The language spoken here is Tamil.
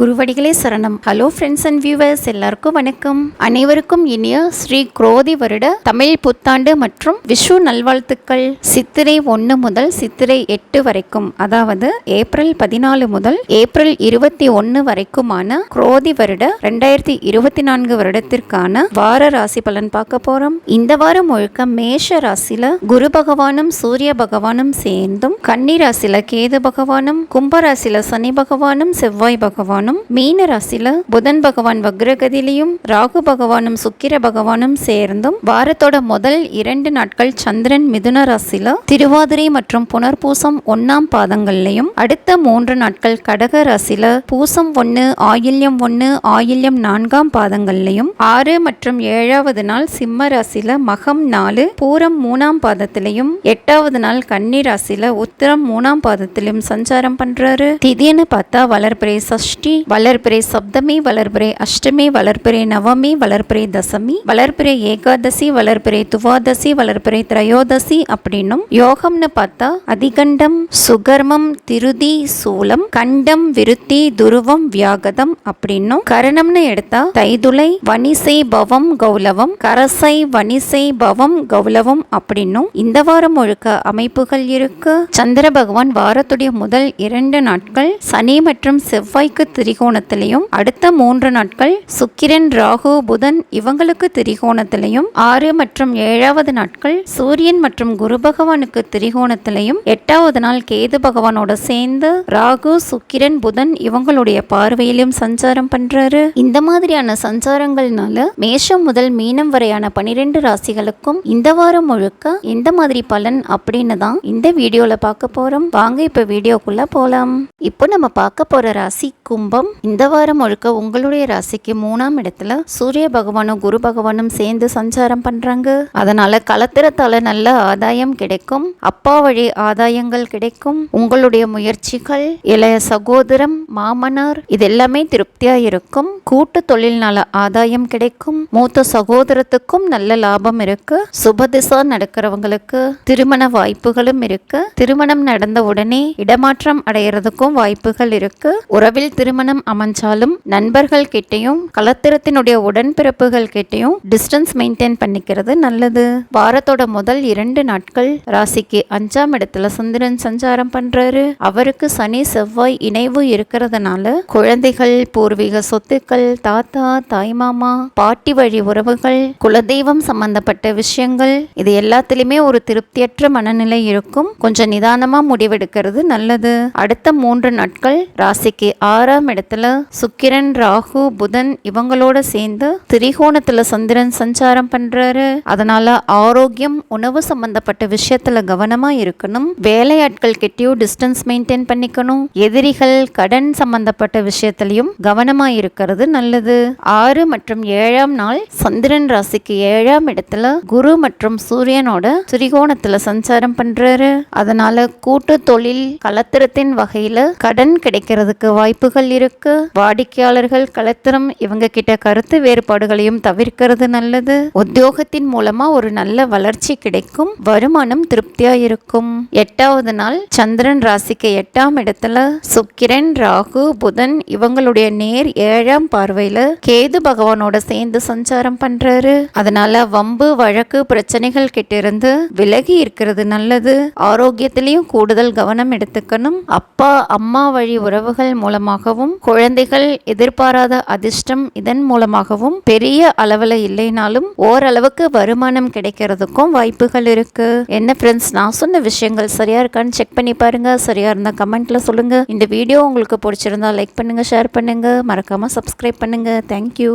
குருவடிகளே சரணம். ஹலோ ஃப்ரெண்ட்ஸ் அண்ட் வியூவர்ஸ் எல்லாருக்கும் வணக்கம். அனைவருக்கும் இனிய ஸ்ரீ குரோதி வருட தமிழ் புத்தாண்டு மற்றும் விஷு நல்வாழ்த்துக்கள். சித்திரை ஒன்று முதல் சித்திரை எட்டு வரைக்கும் அதாவது ஏப்ரல் பதினாலு முதல் ஏப்ரல் இருபத்தி ஒன்று வரைக்குமான குரோதி வருட ரெண்டாயிரத்தி இருபத்தி நான்கு வருடத்திற்கான வார ராசி பலன் பார்க்க போறோம். இந்த வாரம் முழுக்க மேஷ ராசியில குரு பகவானும் சூரிய பகவானும் சேர்ந்தும் கன்னி ராசியில கேது பகவானும் கும்ப ராசியில சனி பகவானும் செவ்வாய் பகவானும் மீன ராசியில புதன் பகவான் வக்ரகதியிலையும் ராகு பகவானும் சுக்கிர பகவானும் சேர்ந்தும் வாரத்தோட முதல் இரண்டு நாட்கள் சந்திரன் மிதுன ராசியில திருவாதிரை மற்றும் புனர்பூசம் ஒன்னாம் பாதங்கள்லையும் அடுத்த மூன்று நாட்கள் கடக ராசியில பூசம் ஒன்னு ஆயில்யம் ஒன்னு ஆயில்யம் நான்காம் பாதங்கள்லையும் ஆறு மற்றும் ஏழாவது நாள் சிம்ம ராசியில மகம் நாலு பூரம் மூணாம் பாதத்திலையும் எட்டாவது நாள் கன்னி ராசியில உத்திரம் மூணாம் பாதத்திலையும் சஞ்சாரம் பண்றாரு. திடீர்னு பார்த்தா வளர்பிறை சஷ்டி வளர்பிறை சப்தமி வளர்பிறை அஷ்டமி வளர்பிறை நவமி வளர்பிறை தசமி வளர்பிறை ஏகாதசி வளர்பிறை துவாதசி வளர்பிறை திரையோதசி அப்படின்னும் யோகம்னு பார்த்தா அதிகண்டம் சுகர்மம் திருதி சூலம் கண்டம் விருத்தி துருவம் வியாகதம் அப்படின்னும் கரணம்னு எடுத்தா தைதுளை வனிசை பவம் கௌலவம் கரசை வனிசை பவம் கௌலவம் அப்படின்னும் இந்த வாரம் முழுக்க அமைப்புகள் இருக்கு. சந்திர பகவான் வாரத்துடைய முதல் இரண்டு நாட்கள் சனி மற்றும் செவ்வாய்க்கு திரிகோணத்திலையும் அடுத்த மூன்று நாட்கள் சுக்கிரன் ராகு புதன் இவங்களுக்கு திரிகோணத்திலையும் ஆறு மற்றும் ஏழாவது நாட்கள் சூரியன் மற்றும் குரு பகவானுக்கு திரிகோணத்திலையும் எட்டாவது நாள் கேது பகவானோட சேர்ந்து ராகு சுக்கிரன் புதன் இவங்களுடைய பார்வையிலும் சஞ்சாரம் பண்றாரு. இந்த மாதிரியான சஞ்சாரங்கள்னால மேஷம் முதல் மீனம் வரையான பனிரெண்டு ராசிகளுக்கும் இந்த வாரம் முழுக்க எந்த மாதிரி பலன் அப்படின்னு தான் இந்த வீடியோல பார்க்க போறோம். வாங்க இப்ப வீடியோக்குள்ள போலாம். இப்போ நம்ம பார்க்க போற ராசி கும்பம். இந்த வாரம் முழுக்க உங்களுடைய ராசிக்கு மூணாம் இடத்துல சூரிய பகவானும் குரு பகவானும் சேர்ந்து சஞ்சாரம் பண்றாங்க. அதனால கலத்திரத்தால நல்ல ஆதாயம் கிடைக்கும். அப்பா வழி ஆதாயங்கள் கிடைக்கும். உங்களுடைய முயற்சிகள் இளைய சகோதரம் மாமனார் இது எல்லாமே திருப்தியா இருக்கும். கூட்டு தொழில்னால ஆதாயம் கிடைக்கும். மூத்த சகோதரத்துக்கும் நல்ல லாபம் இருக்கு. சுபதிசா நடக்கிறவங்களுக்கு திருமண வாய்ப்புகளும் இருக்கு. திருமணம் நடந்த உடனே இடமாற்றம் அடையிறதுக்கும் வாய்ப்புகள் இருக்கு. உறவில் திருமணம் அமைஞ்சாலும் நண்பர்கள் கிட்டையும் கலத்திரத்தினுடைய உடன்பிறப்புகள் கிட்டையும் டிஸ்டன்ஸ் மெயின்டைன் பண்ணிக்கிறது நல்லது. வாரத்தோட முதல் இரண்டு நாட்கள் ராசிக்கு அஞ்சாம் இடத்துல சந்திரன் சஞ்சாரம் பண்றாரு. அவருக்கு சனி செவ்வாய் இணைவு இருக்கிறதுனால குழந்தைகள் பூர்வீக சொத்துக்கள் தாத்தா தாய்மாமா பாட்டி வழி உறவுகள் குலதெய்வம் சம்பந்தப்பட்ட விஷயங்கள் இது எல்லாத்துலேயுமே ஒரு திருப்தியற்ற மனநிலை இருக்கும். கொஞ்சம் நிதானமா முடிவெடுக்கிறது நல்லது. அடுத்த மூன்று நாட்கள் ராசிக்கு ஆறாம் இடத்துல சுக்கிரன் ராகு புதன் இவங்களோட சேர்ந்து திரிகோணத்துல சந்திரன் சஞ்சாரம் பண்றாரு. அதனால ஆரோக்கியம் உணவு சம்பந்தப்பட்ட விஷயத்துல கவனமா இருக்கணும். வேலையாட்கள் கிட்டயும் டிஸ்டன்ஸ் மெயின்டைன் பண்ணிக்கணும். எதிரிகள் கடன் சம்பந்தப்பட்ட விஷயத்திலையும் கவனமா இருக்கிறது நல்லது. ஆறு மற்றும் ஏழாம் நாள் சந்திரன் ராசிக்கு ஏழாம் இடத்துல குரு மற்றும் சூரியனோட திரிகோணத்துல சஞ்சாரம் பண்றாரு. அதனால கூட்டு தொழில் கலத்திரத்தின் வகையில கடன் கிடைக்கிறதுக்கு வாய்ப்புகள் இருக்கு. வாடிக்கையாளர்கள் கலத்திரம் இவங்க கிட்ட கருத்து வேறுபாடுகளையும் தவிர்க்கிறது நல்லது. உத்தியோகத்தின் மூலமா ஒரு நல்ல வளர்ச்சி கிடைக்கும். வருமானம் திருப்தியா இருக்கும் எட்டாவது நாள் சந்திரன் ராசிக்கு எட்டாம் இடத்துல சுக்கிரன் ராகு புதன் இவங்களுடைய நேர் ஏழாம் பார்வையில கேது பகவானோட சேர்ந்து சஞ்சாரம் பண்றாரு. அதனால வம்பு வழக்கு பிரச்சனைகள் கிட்ட இருந்து விலகி இருக்கிறது நல்லது. ஆரோக்கியத்திலையும் கூடுதல் கவனம் எடுத்துக்கணும். அப்பா அம்மா வழி உறவுகள் மூலமாகவும் மூலமாகவும் குழந்தைகள் எதிர்பாராத அதிர்ஷ்டம் இதன் மூலமாகவும் பெரிய அளவில் இல்லைனாலும் ஓரளவுக்கு வருமானம் கிடைக்கிறதுக்கும் வாய்ப்புகள் இருக்கு. என்ன ஃப்ரெண்ட்ஸ் நான் சொன்ன விஷயங்கள் சரியா இருக்கான்னு செக் பண்ணி பாருங்க. சரியா இருந்தா கமெண்ட்ல சொல்லுங்க. இந்த வீடியோ உங்களுக்கு பிடிச்சிருந்தா லைக் பண்ணுங்க ஷேர் பண்ணுங்க. மறக்காம சப்ஸ்கிரைப் பண்ணுங்க. தேங்க்யூ